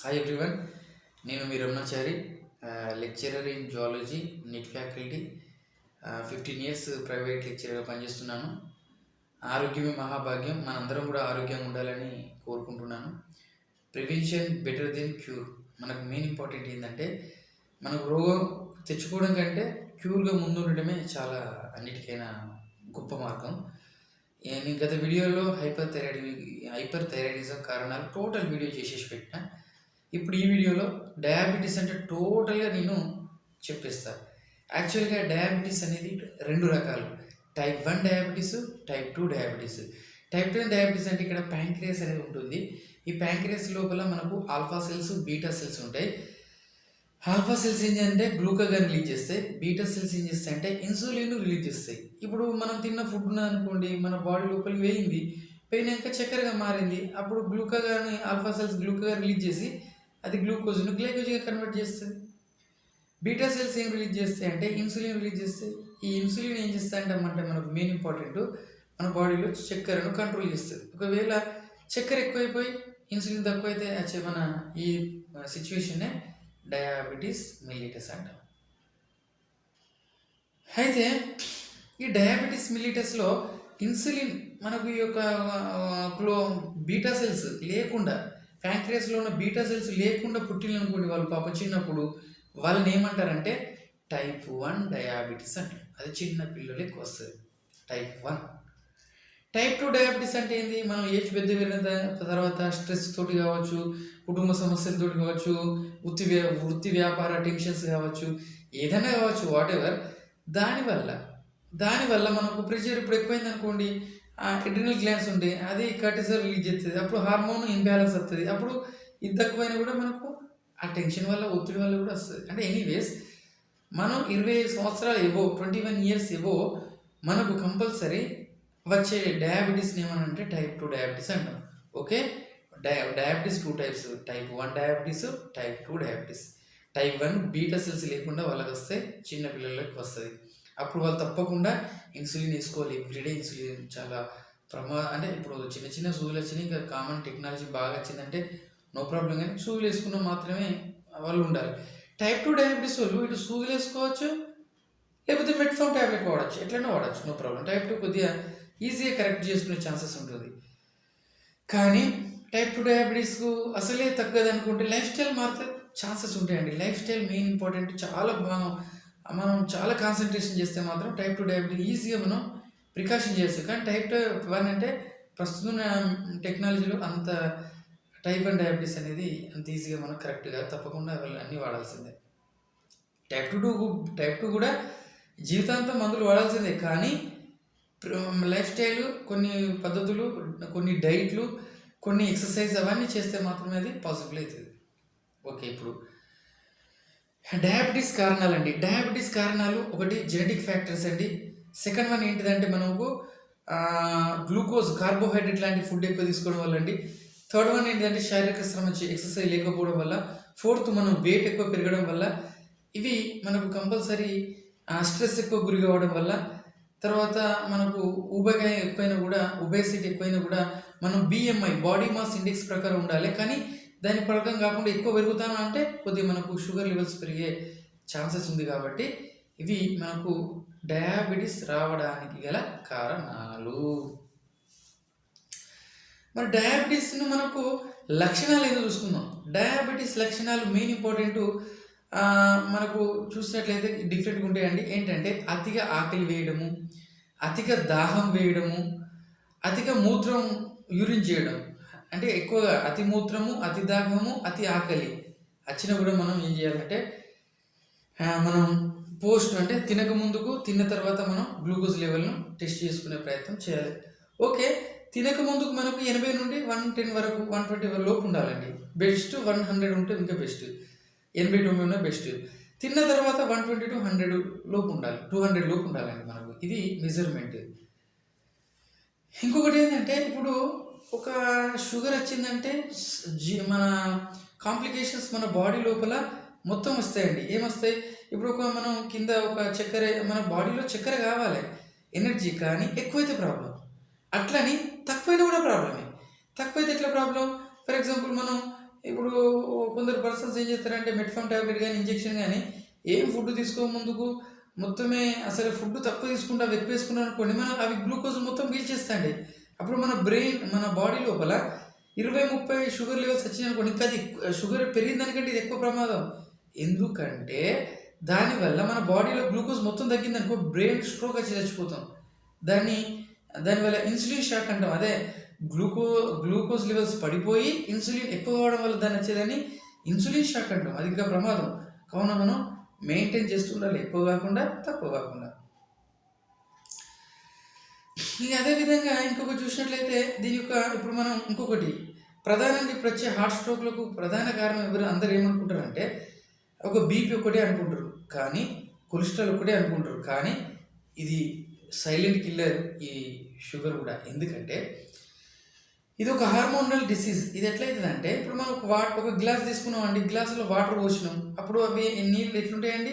Hi everyone నేను మీ Ramanachari lecturer in zoology net faculty fifteen years private లెక్చరర్గా పనిచేస్తున్నాను. ఆరోగ్యమే మహాభాగ్యం. మనందరం కూడా ఆరోగ్యంగా ఉండాలని కోరుకుంటున్నాను. ప్రివెన్షన్ బెటర్ దెన్ క్యూర్ మనకు మెయిన్ ఇంపార్టెంట్ ఏంటంటే మనకు రోగం తెచ్చుకోవడం కంటే క్యూర్గా ముందు ఉండడమే చాలా అన్నిటికైనా గొప్ప మార్గం. నేను గత వీడియోలో హైపర్ థైరాయిడ్ హైపర్ థైరాయిడిజం కారణాలు టోటల్ వీడియో చేసేసి పెట్టిన. ఇప్పుడు ఈ వీడియోలో డయాబెటీస్ అంటే టోటల్గా నేను చెప్పేస్తాను యాక్చువల్గా డయాబెటీస్ అనేది రెండు రకాలు. Type one diabetes type two diabetes. Type two diabetes అంటే ఇక్కడ ప్యాంక్రియస్ అనేది ఉంటుంది. ఈ ప్యాంక్రియస్ లోపల మనకు ఆల్ఫా సెల్స్ బీటా సెల్స్ ఉంటాయి. ఆల్ఫా సెల్స్ ఏం చేయాలంటే గ్లూకాగాన్ రిలీజ్ చేస్తాయి. బీటా సెల్స్ ఏం చేస్తాయి అంటే ఇన్సులిన్ రిలీజ్ చేస్తాయి. ఇప్పుడు మనం తిన్న ఫుడ్ అనుకోండి మన బాడీ లోపలికి వేయింది పోయినాక చక్కెరగా మారింది. అప్పుడు glucagon alpha cells glucagon release చేసి అది గ్లూకోజ్ను గ్లైకోజ్గా కన్వర్ట్ చేస్తుంది. బీటా సెల్స్ ఏం రిలీజ్ చేస్తాయి అంటే ఇన్సులిన్ రిలీజ్ చేస్తాయి. ఈ ఇన్సులిన్ ఏం చేస్తాయి అంటే మనకు మెయిన్ ఇంపార్టెంట్ మన బాడీలో చక్కెరను కంట్రోల్ చేస్తుంది. ఒకవేళ చక్కెర ఎక్కువైపోయి ఇన్సులిన్ తక్కువైతే వచ్చే మన ఈ సిచ్యువేషన్నే డయాబెటీస్ మిల్లిటస్ అంటాం. అయితే ఈ డయాబెటీస్ మిల్లిటస్లో ఇన్సులిన్ మనకు ఈ యొక్క క్లో బీటా సెల్స్ లేకుండా ప్యాంక్రియాస్లో ఉన్న బీటా సెల్స్ లేకుండా పుట్టిననుకోండి వాళ్ళు పాప చిన్నప్పుడు వాళ్ళని ఏమంటారంటే టైప్ వన్ డయాబెటీస్ అంటారు అది చిన్న పిల్లలకి వస్తుంది. Type one type two diabetes అంటే ఏంది? మనం ఏజ్ పెద్ద పెరిగిన తర్వాత స్ట్రెస్ తోటి కావచ్చు కుటుంబ సమస్యలతోటి కావచ్చు వృత్తి వృత్తి వ్యాపార టెన్షన్స్ కావచ్చు ఏదైనా కావచ్చు వాట్ ఎవర్ దానివల్ల దానివల్ల మనకు ప్రెషర్ ఇప్పుడు ఎక్కువైంది అనుకోండి ఎడ్రినల్ గ్లాన్స్ ఉంటాయి అది కర్టిసల్ రిలీజ్ చేస్తుంది అప్పుడు హార్మోన్ ఇంబ్యాలెన్స్ వస్తుంది అప్పుడు ఇది తక్కువైనా కూడా మనకు ఆ టెన్షన్ వల్ల ఒత్తిడి వల్ల కూడా వస్తుంది. అంటే ఎనీవేస్ మనం ఇరవై సంవత్సరాలు ఇవ్వో ట్వంటీ వన్ ఇయర్స్ ఇవ్వో మనకు కంపల్సరీ వచ్చే డయాబెటీస్ని ఏమనంటే టైప్ టూ డయాబెటీస్ అంటాం. ఓకే? డయా diabetes two types type one diabetes type two diabetes type one beta cells లేకుండా వాళ్ళకి వస్తే చిన్న పిల్లలకి వస్తుంది. అప్పుడు వాళ్ళు తప్పకుండా ఇన్సులిన్ వేసుకోవాలి. ఎవ్రీడే ఇన్సులిన్ చాలా ప్రమా అంటే ఇప్పుడు చిన్న చిన్న సూదులు వచ్చినాయి. ఇంకా కామన్ టెక్నాలజీ బాగా వచ్చిందంటే నో ప్రాబ్లం కానీ సూదులు వేసుకున్న మాత్రమే వాళ్ళు ఉండాలి. టైప్ టూ డయాబెటీస్ వాళ్ళు ఇటు సూదులు వేసుకోవచ్చు లేకపోతే మెట్ఫామ్ ట్యాబ్లెట్ వాడచ్చు. ఎట్లైనా వాడచ్చు. నో ప్రాబ్లం టైప్ టూ కొద్దిగా ఈజీగా కరెక్ట్ చేసుకునే ఛాన్సెస్ ఉంటుంది. కానీ టైప్ టూ డయాబెటీస్కు అసలే తగ్గదు అనుకుంటే లైఫ్ స్టైల్ మారితే ఛాన్సెస్ ఉంటాయండి. లైఫ్ స్టైల్ మెయిన్ ఇంపార్టెంట్ చాలా బాగా మనం చాలా కాన్సన్ట్రేషన్ చేస్తే మాత్రం టైప్ టూ డయాబెటీస్ ఈజీగా మనం ప్రికాషన్ చేయొచ్చు. కానీ టైప్ టూ వన్ అంటే ప్రస్తుతం టెక్నాలజీలో అంత టైప్ వన్ డయాబెటీస్ అనేది అంత ఈజీగా మనం కరెక్ట్గా తప్పకుండా అన్నీ వాడాల్సిందే. టైప్ టూ టైప్ టూ కూడా జీవితాంతం మందులు వాడాల్సిందే. కానీ లైఫ్ స్టైల్ కొన్ని పద్ధతులు కొన్ని డైట్లు కొన్ని ఎక్సర్సైజ్ అవన్నీ చేస్తే మాత్రమే అది పాసిబుల్ అవుతుంది. ఓకే ఇప్పుడు డయాబెటీస్ కారణాలండి. డయాబెటీస్ కారణాలు ఒకటి జెనెటిక్ ఫ్యాక్టర్స్ అండి. సెకండ్ వన్ ఏంటిదంటే మనకు గ్లూకోజ్ కార్బోహైడ్రేట్ లాంటి ఫుడ్ ఎక్కువ తీసుకోవడం వల్ల అండి. థర్డ్ వన్ ఏంటంటే శారీరక శ్రమ ఎక్సర్సైజ్ లేకపోవడం వల్ల. ఫోర్త్ మనం వెయిట్ ఎక్కువ పెరగడం వల్ల. ఇవి మనకు కంపల్సరీ స్ట్రెస్ ఎక్కువ గురి కావడం వల్ల. తర్వాత మనకు ఉబగా ఎక్కువైనా కూడా ఉబేసిటీ ఎక్కువైనా కూడా మనం బిఎంఐ బాడీ మాస్ ఇండెక్స్ ప్రకారం ఉండాలి. కానీ దాని ప్రకారం కాకుండా ఎక్కువ పెరుగుతాను అంటే కొద్దిగా మనకు షుగర్ లెవెల్స్ పెరిగే ఛాన్సెస్ ఉంది కాబట్టి ఇవి మనకు డయాబెటీస్ రావడానికి గల కారణాలు. మరి డయాబెటీస్ను మనకు లక్షణాలు ఏదో చూసుకుందాం. డయాబెటీస్ లక్షణాలు మెయిన్ ఇంపార్టెంట్ మనకు చూసినట్లయితే డిఫరెంట్గా ఉంటాయండి. ఏంటంటే అతిగా ఆకలి వేయడము అతిగా దాహం వేయడము అతిగా మూత్రం యూరిన్ చేయడం. అంటే ఎక్కువగా అతి మూత్రము అతి దాహము అతి ఆకలి. వచ్చినా కూడా మనం ఏం చేయాలంటే మనం పోస్ట్ అంటే తినక ముందుకు తిన్న తర్వాత మనం గ్లూకోజ్ లెవెల్ను టెస్ట్ చేసుకునే ప్రయత్నం చేయాలి. ఓకే తినక ముందుకు మనకు ఎనభై నుండి వన్ టెన్ వరకు వన్ ట్వంటీ లోపు ఉండాలండి. బెస్ట్ వన్ హండ్రెడ్ ఉంటే ఇంకా బెస్ట్. ఎనభై తొమ్మిది ఉన్న బెస్ట్. తిన్న తర్వాత వన్ ట్వంటీ టు హండ్రెడ్ లోపు ఉండాలి. టూ హండ్రెడ్ లోపు ఉండాలండి మనకు. ఇది మెజర్మెంట్ ఇంకొకటి ఏంటంటే ఇప్పుడు ఒక షుగర్ వచ్చిందంటే మన కాంప్లికేషన్స్ మన బాడీ లోపల మొత్తం వస్తాయండి. ఏమొస్తాయి? ఇప్పుడు ఒక మనం కింద ఒక చక్కెర మన బాడీలో చక్కెర కావాలి. ఎనర్జీ కానీ ఎక్కువైతే ప్రాబ్లం. అట్లని తక్కువైనా కూడా ప్రాబ్లమే. తక్కువైతే ఎట్లా ప్రాబ్లం? ఫర్ ఎగ్జాంపుల్ మనం ఇప్పుడు కొందరు పర్సన్స్ ఏం చేస్తారంటే మెట్ఫామ్ ట్యాబ్లెట్ కానీ ఇంజెక్షన్ కానీ ఏం ఫుడ్ తీసుకో ముందుకు? మొత్తమే అసలు ఫుడ్ తక్కువ తీసుకుంటా అవి అనుకోండి మనం అవి గ్లూకోజ్ మొత్తం పీల్చేస్తాండి అప్పుడు మన బ్రెయిన్ మన బాడీ లోపల ఇరవై ముప్పై షుగర్ లెవెల్స్ వచ్చినాయి అనుకోండి. ఇంకా అది షుగర్ పెరిగిన దానికంటే ఇది ఎక్కువ ప్రమాదం. ఎందుకంటే దానివల్ల మన బాడీలో గ్లూకోజ్ మొత్తం తగ్గింది అనుకో బ్రెయిన్ స్ట్రోక్ వచ్చి చచ్చిపోతాం. దాన్ని దానివల్ల ఇన్సులిన్ షాక్ అంటాం. అదే గ్లూకో గ్లూకోజ్ లెవెల్స్ పడిపోయి ఇన్సులిన్ ఎక్కువ కావడం వల్ల దాన్ని వచ్చేదాన్ని ఇన్సులిన్ షాక్ అంటాం. అది ఇంకా ప్రమాదం. కావున మనం మెయింటైన్ చేస్తుండాలి ఎక్కువ కాకుండా తక్కువ కాకుండా. అదే అదేవిధంగా ఇంకొక చూసినట్లయితే దీని యొక్క ఇప్పుడు మనం ఇంకొకటి. ప్రధానంగా ఇప్పుడు వచ్చే హార్ట్ స్ట్రోక్లకు ప్రధాన కారణం ఎవరు అందరు ఏమనుకుంటారు అంటే ఒక బీపీ ఒకటే అనుకుంటారు. కానీ కొలెస్ట్రాల్ ఒకటే అనుకుంటారు. కానీ ఇది సైలెంట్ కిల్లర్ ఈ షుగర్ కూడా. ఎందుకంటే ఇది ఒక హార్మోనల్ డిసీజ్. ఇది ఎట్లయితుందంటే ఇప్పుడు మనం ఒక వా ఒక గ్లాస్ తీసుకున్నాం అండి గ్లాసులో వాటర్ పోసినాం. అప్పుడు అవి నీళ్ళు ఎట్లుంటాయండి?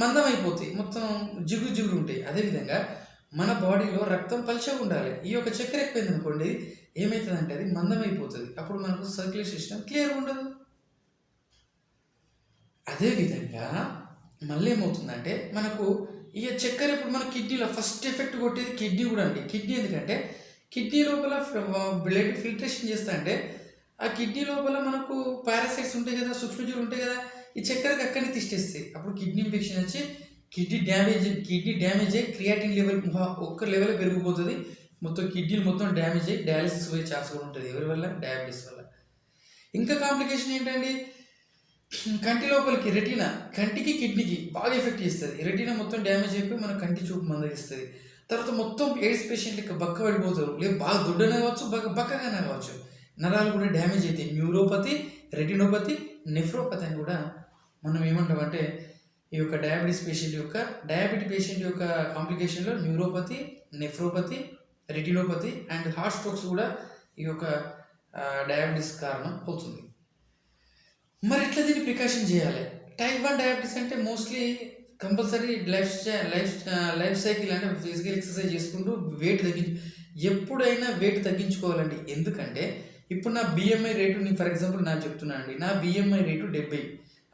మందం అయిపోతాయి మొత్తం జిగురు జిగురు ఉంటాయి. అదేవిధంగా మన బాడీలో రక్తం పలిచగా ఉండాలి ఈ యొక్క చక్కెర ఎక్కువైంది అనుకోండి ఏమవుతుందంటే అది మందం అయిపోతుంది అప్పుడు మనకు సర్క్యులేషన్ సిస్టమ్ క్లియర్ ఉండదు అదేవిధంగా మళ్ళీ ఏమవుతుందంటే మనకు ఈ చక్కెర ఇప్పుడు మన కిడ్నీలో ఫస్ట్ ఎఫెక్ట్ కొట్టేది కిడ్నీ కూడా అండి. కిడ్నీ ఎందుకంటే కిడ్నీ లోపల బ్లడ్ ఫిల్టరేషన్ చేస్తా అంటే ఆ కిడ్నీ లోపల మనకు పారాసైట్స్ ఉంటాయి కదా సూక్ష్మజీవులు ఉంటాయి కదా ఈ చక్కెరకి అక్కడనే తిష్టేస్తాయి అప్పుడు కిడ్నీ ఇన్ఫెక్షన్ వచ్చి కిడ్నీ డ్యామేజ్ కిడ్నీ డ్యామేజ్ అయ్యి క్రియాటిన్ లెవెల్ ఒక్క లెవెల్ పెరిగిపోతుంది. మొత్తం కిడ్నీలు మొత్తం డ్యామేజ్ అయ్యి డయాలసిస్ పోయే ఛాన్స్ కూడా ఉంటుంది. ఎవరి వల్ల? డయాబెటీస్ వల్ల. ఇంకా కాంప్లికేషన్ ఏంటండి? కంటి లోపలికి రెటీనా కంటికి కిడ్నీకి బాగా ఎఫెక్ట్ చేస్తుంది. రెటీనా మొత్తం డ్యామేజ్ అయిపోయి మన కంటి చూపు మందగిస్తుంది. తర్వాత మొత్తం ఎయిడ్స్ పేషెంట్ లెక్క బక్క పడిపోతారు. లేదు బాగా దుడ్డనే కావచ్చు బాగా బక్కగానే కావచ్చు. నరాలు కూడా డ్యామేజ్ అవుతాయి. న్యూరోపతి రెటినోపతి నెఫ్రోపతి అని కూడా మనం ఏమంటామంటే ఈ యొక్క డయాబెటీస్ పేషెంట్ యొక్క డయాబెటీ పేషెంట్ యొక్క కాంప్లికేషన్లో neuropathy nephropathy retinopathy and heart strokes కూడా ఈ యొక్క డయాబెటీస్ కారణం అవుతుంది. మరి ఎట్లా దీన్ని ప్రికాషన్ చేయాలి? టైప్ వన్ డయాబెటీస్ అంటే mostly compulsory life life life cycle అంటే ఫిజికల్ ఎక్సర్సైజ్ చేసుకుంటూ వెయిట్ తగ్గించు ఎప్పుడైనా వెయిట్ తగ్గించుకోవాలండి. ఎందుకంటే ఇప్పుడు నా బిఎంఐ రేటు నేను ఫర్ ఎగ్జాంపుల్ నా చెప్తున్నాను అండి. నా బిఎంఐ రేటు డెబ్బై.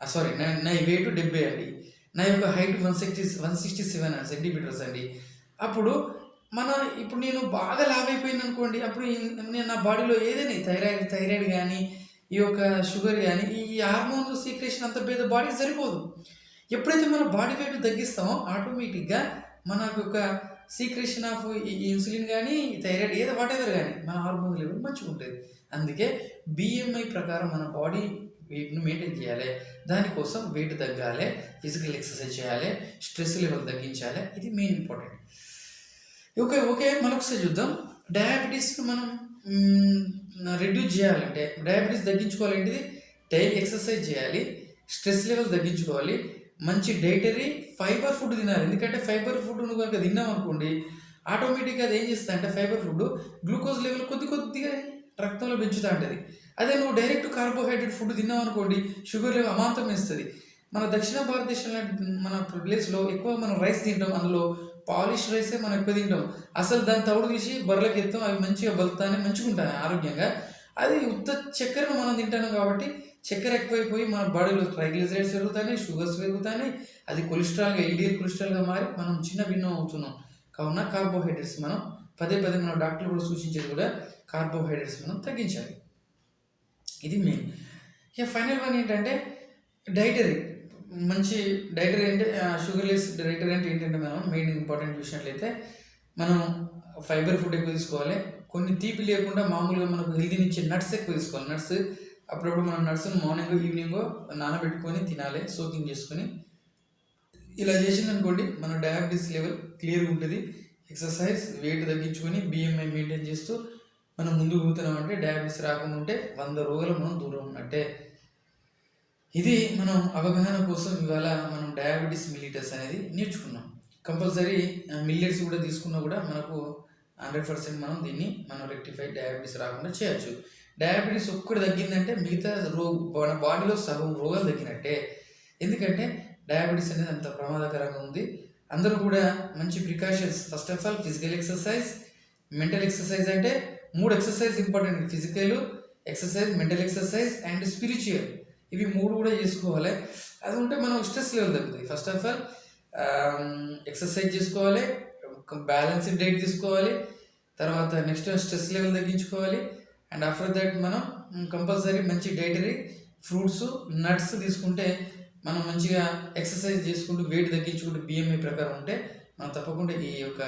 Ah, సారీ నా నా వెయిట్ డెబ్బై అండి. నా యొక్క height one sixty one sixty seven centimetres అండి. అప్పుడు మన ఇప్పుడు నేను బాగా లావ్ అయిపోయింది అనుకోండి అప్పుడు నేను నా బాడీలో ఏదైనా థైరాయిడ్ థైరాయిడ్ కానీ ఈ యొక్క షుగర్ కానీ ఈ హార్మోన్లు సీక్రేషన్ అంత పెద్ద బాడీ సరిపోదు. ఎప్పుడైతే మన బాడీ వెయిట్ తగ్గిస్తామో ఆటోమేటిక్గా మన యొక్క సీక్రేషన్ ఆఫ్ ఈ ఇన్సులిన్ కానీ థైరాయిడ్ ఏదో వాటెవర్ కానీ మన హార్మోన్ లెవెల్ మంచిగా ఉంటుంది అందుకే బిఎంఐ ప్రకారం మన బాడీ వెయిట్ను మెయింటైన్ చేయాలి. దానికోసం వెయిట్ తగ్గాలి. ఫిజికల్ ఎక్సర్సైజ్ చేయాలి. స్ట్రెస్ లెవెల్ తగ్గించాలి. ఇది మెయిన్ ఇంపార్టెంట్. Okay okay. మరొకసారి చూద్దాం. డయాబెటీస్ మనం రిడ్యూస్ చేయాలంటే డయాబెటీస్ తగ్గించుకోవాలంటే డైలీ ఎక్సర్సైజ్ చేయాలి. స్ట్రెస్ లెవెల్ తగ్గించుకోవాలి. మంచి డైటరీ ఫైబర్ ఫుడ్ తినాలి. ఎందుకంటే ఫైబర్ ఫుడ్ నువ్వు కనుక తిన్నాం అనుకోండి ఆటోమేటిక్గా అది ఏం చేస్తా అంటే ఫైబర్ ఫుడ్ గ్లూకోజ్ లెవెల్ కొద్ది కొద్దిగా రక్తంలో పెంచుతూ ఉంటుంది అదే నువ్వు డైరెక్ట్ కార్బోహైడ్రేట్ ఫుడ్ తిన్నావు అనుకోండి షుగర్ లెవెల్ అమాంతం వేస్తుంది. మన దక్షిణ భారతదేశం లాంటి మన ప్లేస్లో ఎక్కువ మనం రైస్ తింటాం అందులో పాలిష్ రైసే మనం ఎక్కువ తింటాం. అసలు దాన్ని తవుడు తీసి బర్రెలకు ఎత్తాం అవి మంచిగా బలుతానే మంచిగా ఆరోగ్యంగా. అది ఉత్త చక్కెరను మనం తింటాం కాబట్టి చక్కెర ఎక్కువైపోయి మన బాడీలో ట్రైగ్లిజరైడ్స్ పెరుగుతాయి షుగర్స్ పెరుగుతాయి అది కొలెస్ట్రాల్గా ఎల్డిఎల్ కొలెస్ట్రాల్గా మారి మనం చిన్న భిన్నం అవుతున్నాం. కావున కార్బోహైడ్రేట్స్ మనం పదే పదే మన డాక్టర్లు కూడా సూచించేది కూడా కార్బోహైడ్రేట్స్ మనం తగ్గించాలి. ఇది మెయిన్ ఇక ఫైనల్ వన్ ఏంటంటే డైటరీ. మంచి డైటరీ అంటే షుగర్లెస్ డైటరీ అంటే ఏంటంటే మనం మెయిన్ ఇంపార్టెంట్ చూసినట్లయితే మనం ఫైబర్ ఫుడ్ ఎక్కువ తీసుకోవాలి. కొన్ని తీపి లేకుండా మామూలుగా మనకు హెల్దీని ఇచ్చే నట్స్ ఎక్కువ తీసుకోవాలి. నట్స్ అప్పుడప్పుడు మనం నట్స్ మార్నింగ్ ఈవినింగ్ నానబెట్టుకొని తినాలి సోకింగ్ చేసుకొని. ఇలా చేసిందనుకోండి మన డయాబెటీస్ లెవెల్ క్లియర్గా ఉంటుంది. ఎక్సర్సైజ్ వెయిట్ తగ్గించుకొని బిఎంఐ మెయింటైన్ చేస్తూ మనం ముందుకు పోతున్నాం అంటే డయాబెటీస్ రాకుండా వంద రోగాలు మనం దూరం ఉన్నట్టే. ఇది మనం అవగాహన కోసం ఇవాళ మనం డయాబెటీస్ మిలిటస్ అనేది నేర్చుకున్నాం. కంపల్సరీ మిల్లెట్స్ కూడా తీసుకున్నా కూడా మనకు హండ్రెడ్ పర్సెంట్ మనం దీన్ని మనం రెక్టిఫై డయాబెటీస్ రాకుండా చేయొచ్చు. డయాబెటీస్ ఒక్కటి తగ్గిందంటే మిగతా రోగ మన బాడీలో సగం రోగాలు తగ్గినట్టే. ఎందుకంటే డయాబెటీస్ అనేది అంత ప్రమాదకరంగా ఉంది. అందరూ కూడా మంచి precautions first of all physical exercise mental exercise అంటే మూడు exercise important physical exercise mental exercise and spiritual ఇవి మూడు కూడా చేసుకోవాలి. అది ఉంటే మనం స్ట్రెస్ లెవెల్ తగ్గుతుంది ఫస్ట్ ఆఫ్ ఆల్ ఎక్సర్సైజ్ చేసుకోవాలి. బ్యాలెన్స్డ్ డైట్ తీసుకోవాలి. తర్వాత నెక్స్ట్ స్ట్రెస్ లెవెల్ తగ్గించుకోవాలి. అండ్ ఆఫ్టర్ దట్ మనం mm, కంపల్సరీ మంచి డైటరీ ఫ్రూట్స్ నట్స్ తీసుకుంటే మనం మంచిగా ఎక్సర్సైజ్ చేసుకుంటూ వెయిట్ తగ్గించుకుంటూ బిఎంఐ ప్రకారం ఉంటే మనం తప్పకుండా ఈ యొక్క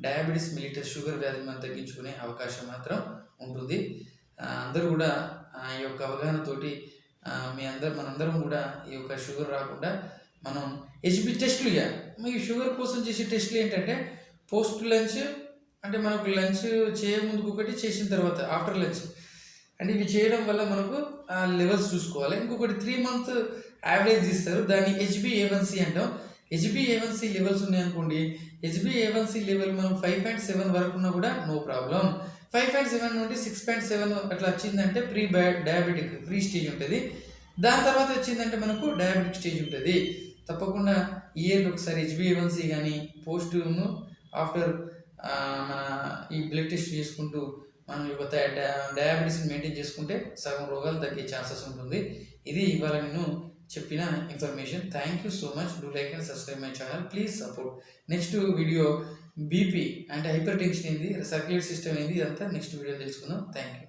డయాబెటీస్ మిలిటస్ షుగర్ వ్యాధిని మనం తగ్గించుకునే అవకాశం మాత్రం ఉంటుంది. అందరూ కూడా ఆ, ఈ యొక్క అవగాహనతోటి మీ అందరు మనందరం కూడా ఈ యొక్క షుగర్ రాకుండా మనం హెచ్బి టెస్ట్లు ఇవ్వాలి మీకు షుగర్ కోసం చేసే టెస్ట్లు ఏంటంటే పోస్ట్ లంచ్ అంటే మనకు లంచ్ చేయముందుకు ఒకటి చేసిన తర్వాత ఆఫ్టర్ లంచ్. అంటే ఇవి చేయడం వల్ల మనకు ఆ లెవెల్స్ చూసుకోవాలి. ఇంకొకటి త్రీ మంత్ యావరేజ్ ఇస్తారు. దాన్ని హెచ్బి ఏవన్సీ అంటాం. HB A one C levels ఉన్నాయనుకోండి HB A one C level మనం ఫైవ్ పాయింట్ సెవెన్ వరకు ఉన్నా కూడా no problem five point seven నుండి సిక్స్ పాయింట్ సెవెన్ అట్లా వచ్చిందంటే ప్రీ డయాబెటిక్ ప్రీ స్టేజ్ ఉంటుంది. దాని తర్వాత వచ్చిందంటే మనకు డయాబెటిక్ స్టేజ్ ఉంటుంది. తప్పకుండా ఇయర్కి ఒకసారి హెచ్బిఏవన్సీ కానీ పోస్ట్ను ఆఫ్టర్ మన ఈ బ్లడ్ టెస్ట్ చేసుకుంటూ మనం యొక్క డయాబెటీస్ మెయింటైన్ చేసుకుంటే సగం రోగాలు తగ్గే ఛాన్సెస్ ఉంటుంది. ఇది ఇవాళ నేను చెప్పిన information thank you so much do like and subscribe my channel please support next video BP అంటే హైపర్ టెన్షన్ ఏంది సర్క్యులేట్ సిస్టమ్ ఏంది ఇదంతా నెక్స్ట్ వీడియో తెలుసుకుందాం. Thank you